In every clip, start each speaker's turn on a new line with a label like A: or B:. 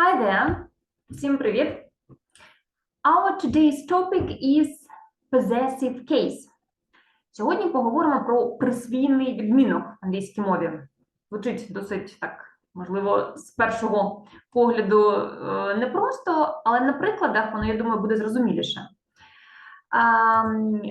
A: Hi there. Всім привіт. Our today's topic is possessive case. Сьогодні поговоримо про присвійний відмінок в англійській мові. Звучить досить так, можливо, з першого погляду е, непросто, але на прикладах воно, я думаю, буде зрозуміліше.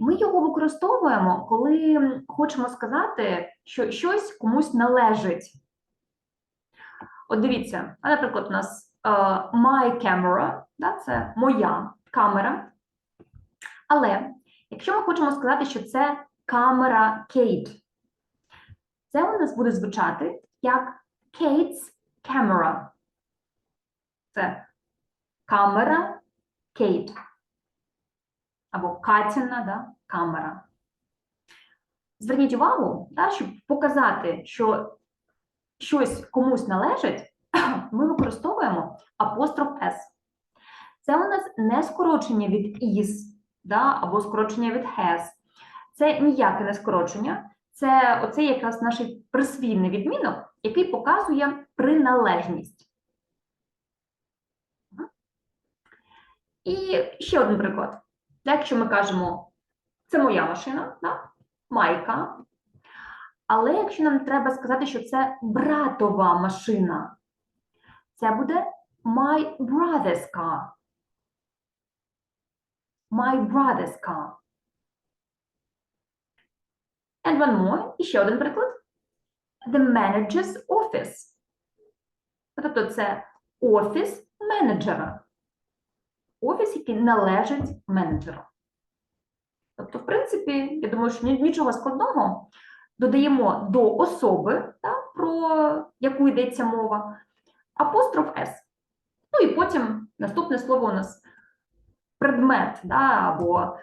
A: Ми його використовуємо, коли хочемо сказати, що щось комусь належить. От дивіться, наприклад, у нас my camera, да, це моя камера. Але якщо ми хочемо сказати, що це камера Кейт, це у нас буде звучати як Kate's camera. Це камера Кейт. Або Катіна да, камера. Зверніть увагу, да, щоб показати, що щось комусь належить, ми використовуємо апостроф S. Це у нас не скорочення від is, да, або скорочення від has. Це ніяке не скорочення. Це оце якраз наш присвійний відмінок, який показує приналежність. І ще один приклад. Якщо ми кажемо, це моя машина, да? майка. Але якщо нам треба сказати, що це братова машина, це буде my brother's car. My brother's car. And one more. І ще один приклад. The manager's office. Тобто це офіс менеджера. Офіс, який належить менеджеру. Тобто, в принципі, я думаю, що нічого складного. Додаємо до особи, та, про яку йдеться мова, апостроф S. Ну і потім наступне слово у нас предмет, да, або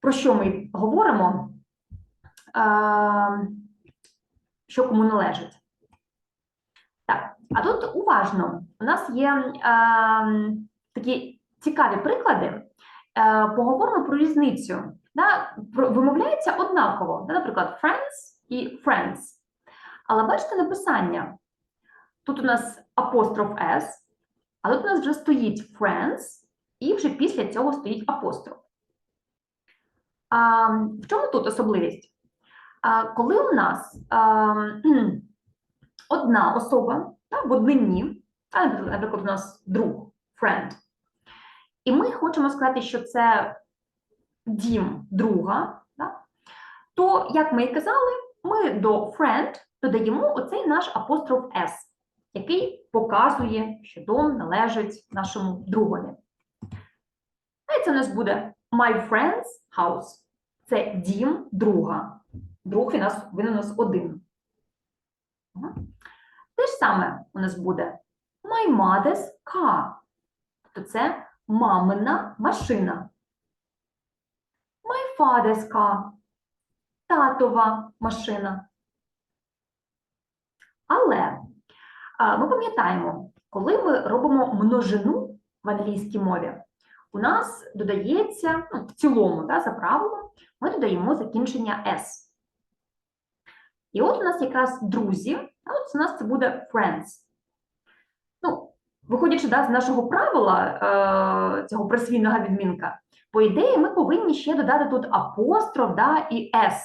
A: про що ми говоримо, що кому належить. Так, а тут уважно, у нас є такі цікаві приклади. Поговоримо про різницю. Да? Вимовляється однаково, да? наприклад, friends і friends. Але бачите написання. Тут у нас апостроф S, а тут у нас вже стоїть friends, і вже після цього стоїть апостроф. А, в чому тут особливість? А, коли у нас а, одна особа да, в однині, а, наприклад, у нас друг, friend, і ми хочемо сказати, що це дім друга, да, то, як ми і казали, ми до friend додаємо оцей наш апостроф S, який показує, що дом належить нашому другові. А це у нас буде my friend's house. Це дім друга. Друг він у нас, він у нас один. Те ж саме у нас буде my mother's car. Тобто це мамина машина. My father's car. Татова машина. Але ми пам'ятаємо, коли ми робимо множину в англійській мові, у нас додається, ну, в цілому, да, за правилом, ми додаємо закінчення S. І от у нас якраз друзі, а от у нас це буде friends. Ну, виходячи да, з нашого правила е, цього присвійного відмінка, по ідеї, ми повинні ще додати тут апостроф да, і S.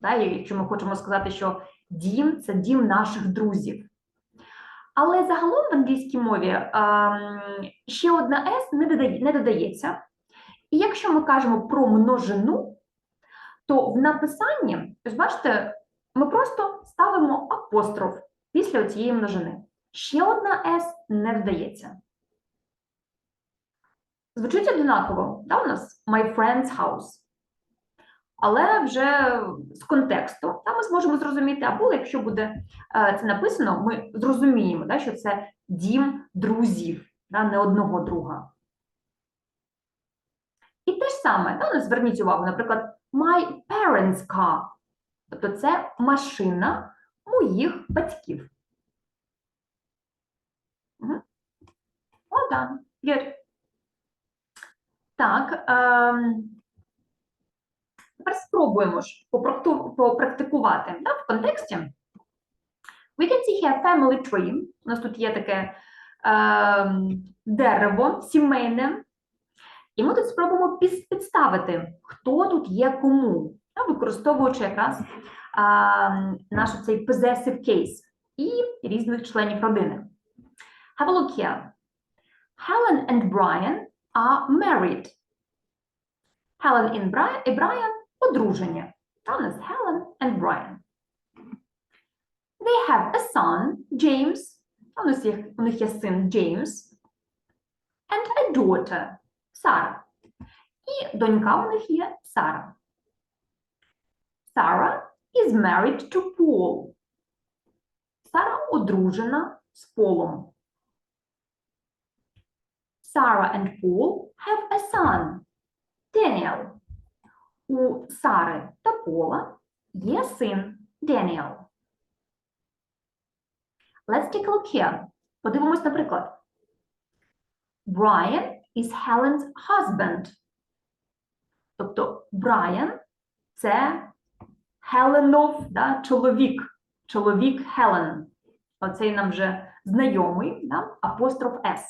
A: Да, якщо ми хочемо сказати, що дім це дім наших друзів. Але загалом в англійській мові ем, ще одна S не, додає, не додається. І якщо ми кажемо про множину, то в написанні, ось бачите, ми просто ставимо апостроф після цієї множини. Ще одна S не додається. Звучить одинаково, да, у нас my friend's house. Але вже з контексту да, ми зможемо зрозуміти, або якщо буде е, це написано, ми зрозуміємо, да, що це дім друзів, да, не одного друга. І те ж саме, да, ну, зверніть увагу, наприклад, my parents' car. Тобто це машина моїх батьків. Угу. Well done. Good. Так. Ем, тепер спробуємо ж попрактикувати да, в контексті. We can see here family tree. У нас тут є таке ем, дерево сімейне. І ми тут спробуємо підставити, хто тут є кому, а, використовуючи якраз а, наш цей possessive case і різних членів родини. Have a look here. Helen and Brian are married. Helen і Brian, і Brian одружені. Та у нас Helen and Brian. They have a son, James. А У нас є, у них є син James. And a daughter, Сара. І донька у них є Сара. Sarah is married to Paul. Сара одружена з Полом. Sarah and Paul have a son, Daniel. У Сари та Пола є син Daniel. Let's take a look here. Подивимось, наприклад. Brian is Helen's husband. Тобто Brian – це Хеленов, да, чоловік, чоловік Хелен. Оцей нам вже знайомий, да, апостроф S.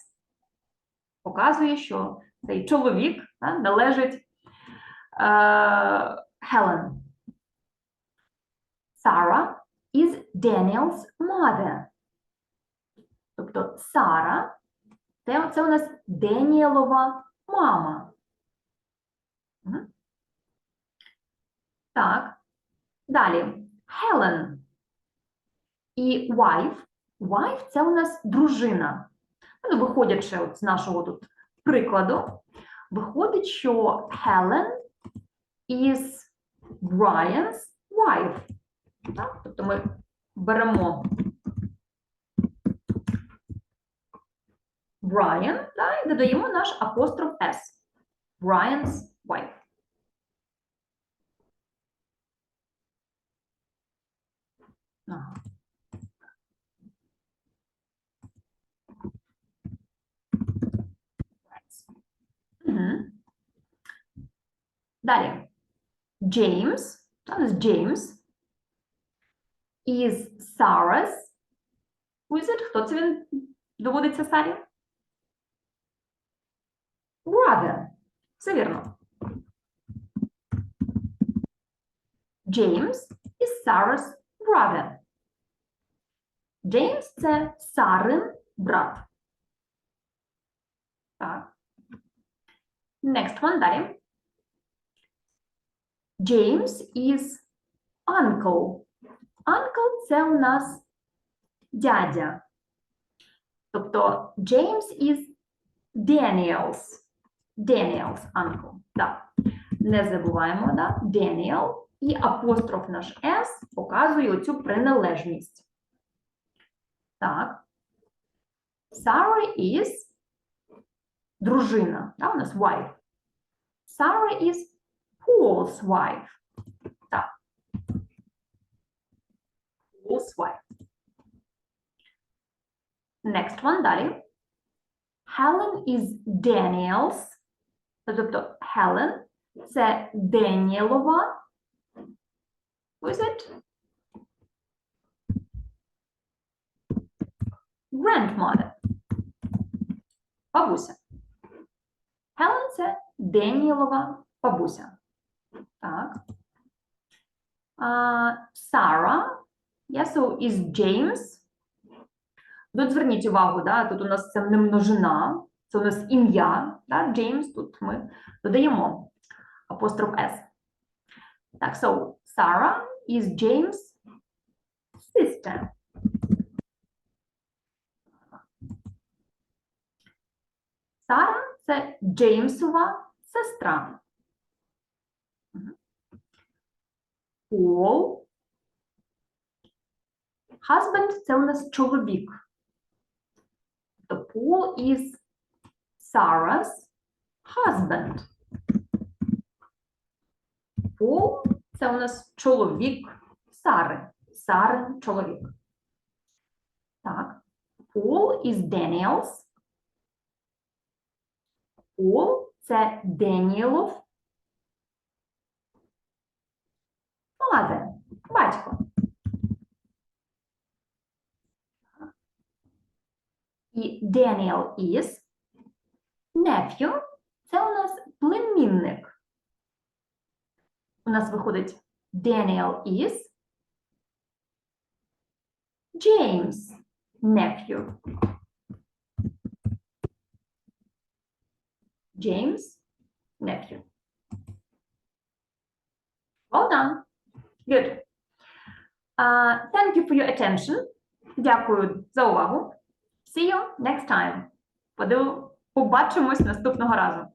A: Показує, що цей чоловік да, належить е, Хелен. Sarah is Daniel's mother. Тобто Сара це, у нас Деніелова мама. Так. Далі. Helen і wife. Wife – це у нас дружина. Ну, виходячи от з нашого тут прикладу, виходить, що Helen is Brian's wife. Так? Тобто ми беремо Brian да, і додаємо наш апостроф S. Brian's wife. Далі. James, у нас James is Sarah's wizard. Хто це він доводиться Сарі? Brother. Все вірно. James is Sarah's brother. James – це Сарин брат. Так. Next one, далі. James is uncle. Uncle – це у нас дядя. Тобто James is Daniel's. Daniel's uncle. Так. Не забуваємо, да? Daniel і апостроф наш S показує оцю приналежність. Так. Sarah is дружина. Да? У нас wife. Sarah is Paul's wife. Так. Paul's wife. Next one, далі. Helen is Daniel's. Тобто Helen – це Деніелова. Who is it? Grandmother. Бабуся. Helen – це Деніелова бабуся. Так. А, Sarah. Yeah, so is James. Тут зверніть увагу, да, тут у нас це не множина, це у нас ім'я, да, Джеймс, тут ми додаємо апостроф S. Так, so Sarah is James' sister. Сара – це Джеймсова сестра. Пол. Husband – це у нас чоловік. Тобто Paul is Sarah's husband. Пол – це у нас чоловік Сари. Сарин чоловік. Так. Paul is Daniel's. Пол – це Деніелов. Father – батько. І Daniel is. Nephew – це у нас племінник. У нас виходить Daniel is. James nephew. James nephew. Well done. Good. Uh, thank you for your attention. Дякую за увагу. See you next time. Побачимось наступного разу.